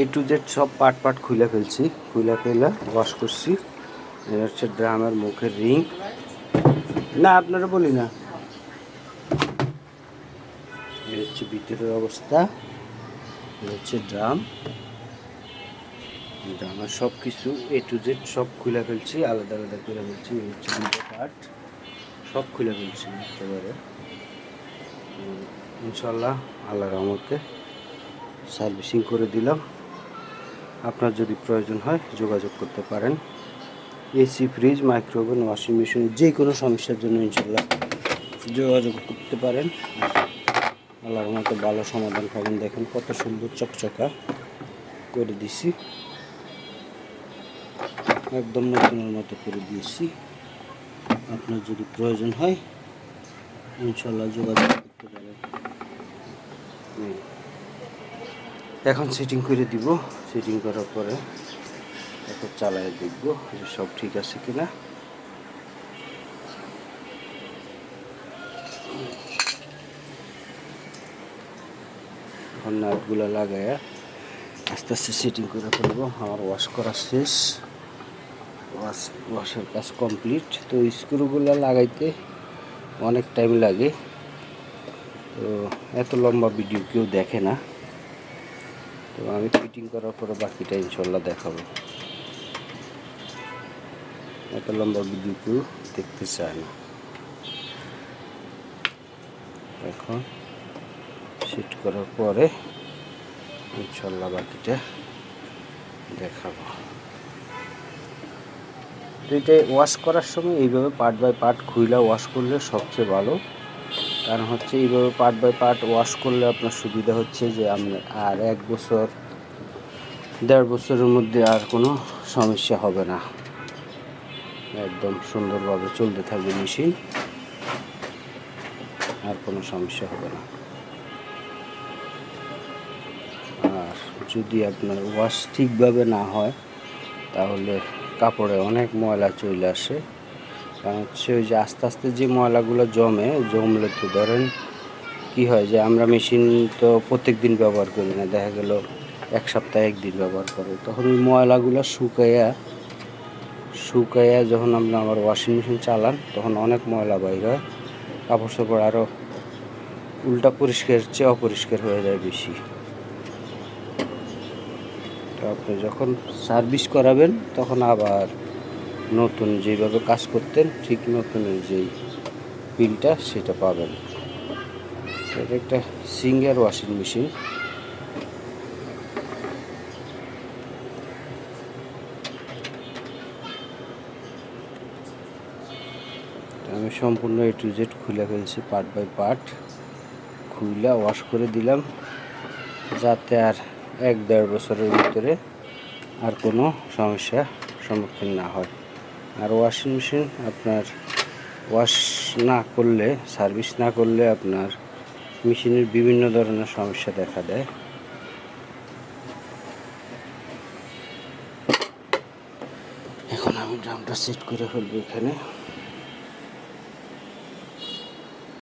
A to Z সব part part খুলে ফেলছি খুলে ফেলে ওয়াশ করছি। এটা হচ্ছে ড্রামের মুখের রিং না, আপনারা বলি না। এই হচ্ছে ভিতরের অবস্থা। হচ্ছে ড্রাম। ড্রামের সব কিছু এ টু জেড সব খুলে ফেলছি, আলাদা আলাদা করে ফেলছি। হচ্ছে দুটো পার্ট সব খুলে ফেলছি একেবারে। ইনশাল্লাহ আল্লাহ রহমতে সার্ভিসিং করে দিলাম। আপনার যদি প্রয়োজন হয় যোগাযোগ করতে পারেন। AC, fridge, microwave oven, washing machine, যে কোনো সমস্যার জন্য ইনশাল্লাহ যোগাযোগ করতে পারেন। আল্লাহর মতো ভালো সমাধান পাবেন। দেখেন কত সুন্দর চকচকা করে দিছি। একদম নতুনের মতো করে দিয়েছি। আপনার যদি প্রয়োজন হয় ইনশাল্লাহ যোগাযোগ করতে পারেন। এখন সেটিং করে দিব। সেটিং করার পরে এখন চালায় দেখব যে সব ঠিক আছে কিনা। এখন নাটগুলো লাগায় আস্তে আস্তে সেটিং করে ফেলব। আমার ওয়াশ করা শেষ। ওয়াশ ওয়াশের কাজ কমপ্লিট তো স্ক্রুগুলো লাগাইতে অনেক টাইম লাগে। তো এত লম্বা ভিডিও কেউ দেখে না। তো আমি ফিটিং করার পরে বাকিটা ইনশাল্লাহ দেখাবো। এত লম্বা ভিডিও কেউ দেখতে চায় না। এখন সেট করার পরে ইনশাল্লাহ বাকিটা দেখাবো। এটা ওয়াশ করার সময় এইভাবে পার্ট বাই পার্ট খুইলা ওয়াশ করলে সবচেয়ে ভালো। কারণ হচ্ছে এইভাবে পার্ট বাই পার্ট ওয়াশ করলে আপনার সুবিধা হচ্ছে যে আপনি আর এক বছর, দেড় বছরের মধ্যে আর কোনো সমস্যা হবে না। একদম সুন্দরভাবে চলতে থাকবে মেশিন আর কোনো সমস্যা হবে না। আর যদি আপনার ওয়াশ ঠিকভাবে না হয়, তাহলে কাপড়ে অনেক ময়লা চলে আসে। কারণ হচ্ছে ওই যে আস্তে আস্তে যে ময়লাগুলো জমে, জমলে তো ধরেন কি হয় যে আমরা মেশিন তো প্রত্যেক দিন ব্যবহার করি না, দেখা গেল এক সপ্তাহে একদিন ব্যবহার করে। তখন ওই ময়লাগুলো শুকাইয়া শুকাইয়া যখন আপনি আমার ওয়াশিং মেশিন চালান, তখন অনেক ময়লা বাইর হয়। কাপড় চাপড় আরও উল্টা পরিষ্কার চেয়ে অপরিষ্কার হয়ে যায় বেশি। আপনি যখন সার্ভিস করাবেন, তখন আবার নতুন যেভাবে কাজ করতেন, ঠিক নতুনের যেই বিলটা সেটা পাবেন। এটা একটা সিঙ্গার ওয়াশিং মেশিন। আমি সম্পূর্ণ এ টু জেড খুলে ফেলছি পার্ট বাই পার্ট খুইলা ওয়াশ করে দিলাম, যাতে আর এক দেড় বছরের ভিতরে আর কোনো সমস্যা সম্মুখীন না হয়। আর ওয়াশিং মেশিন আপনার ওয়াশ না করলে সার্ভিস না করলে আপনার মেশিনের বিভিন্ন ধরনের সমস্যা দেখা দেয়। এখন আমি ড্রামটা সেট করে ফেলব এখানে।